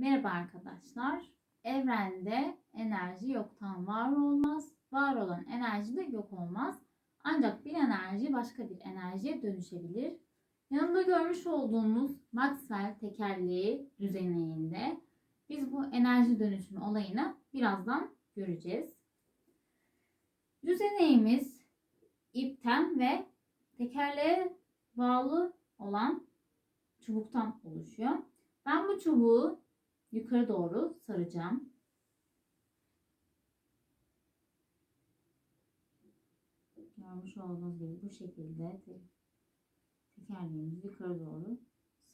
Merhaba arkadaşlar. Evrende enerji yoktan var olmaz. Var olan enerji de yok olmaz. Ancak bir enerji başka bir enerjiye dönüşebilir. Yanında görmüş olduğumuz Maxwell tekerleği düzeninde biz bu enerji dönüşümü olayını birazdan göreceğiz. Düzeneğimiz ipten ve tekerleğe bağlı olan çubuktan oluşuyor. Ben bu çubuğu yukarı doğru saracağım. Görmüş olduğunuz gibi bu şekilde te- tekerleğimizi yukarı doğru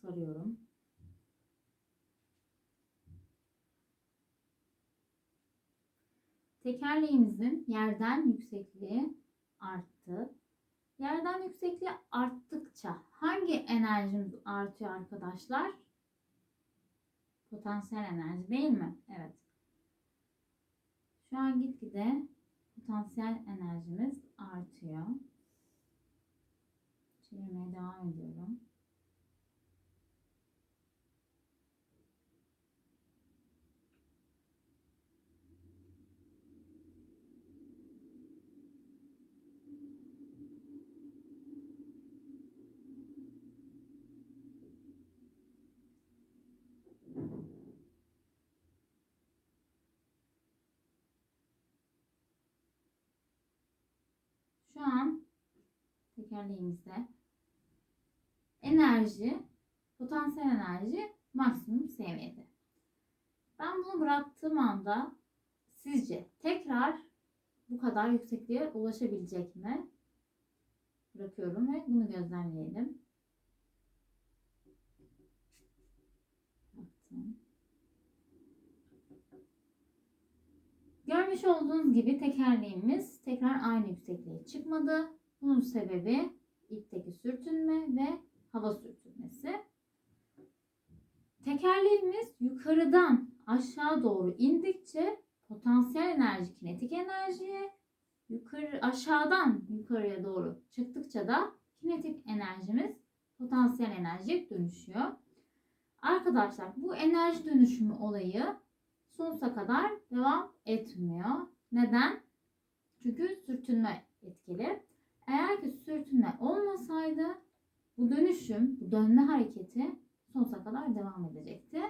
sarıyorum. Tekerleğimizin yerden yüksekliği arttı. Yerden yüksekliği arttıkça hangi enerjimiz artıyor arkadaşlar? Potansiyel enerji değil mi? Evet. Şu an gitgide potansiyel enerjimiz artıyor. Çevirmeye devam ediyorum. An tekerleğimizde enerji, potansiyel enerji maksimum seviyede. Ben bunu bıraktığım anda sizce tekrar bu kadar yüksekliğe ulaşabilecek mi? Bırakıyorum ve bunu gözlemleyelim. Baktım. Görmüş olduğunuz gibi tekerleğimiz tekrar aynı yüksekliğe çıkmadı. Bunun sebebi ipteki sürtünme ve hava sürtünmesi. Tekerleğimiz yukarıdan aşağı doğru indikçe potansiyel enerji kinetik enerjiye, yukarı aşağıdan yukarıya doğru çıktıkça da kinetik enerjimiz potansiyel enerjiye dönüşüyor. Arkadaşlar bu enerji dönüşümü olayı sonsuza kadar devam etmiyor. Neden? Çünkü sürtünme etkili. Eğer ki sürtünme olmasaydı bu dönüşüm, bu dönme hareketi sonsuza kadar devam edecekti.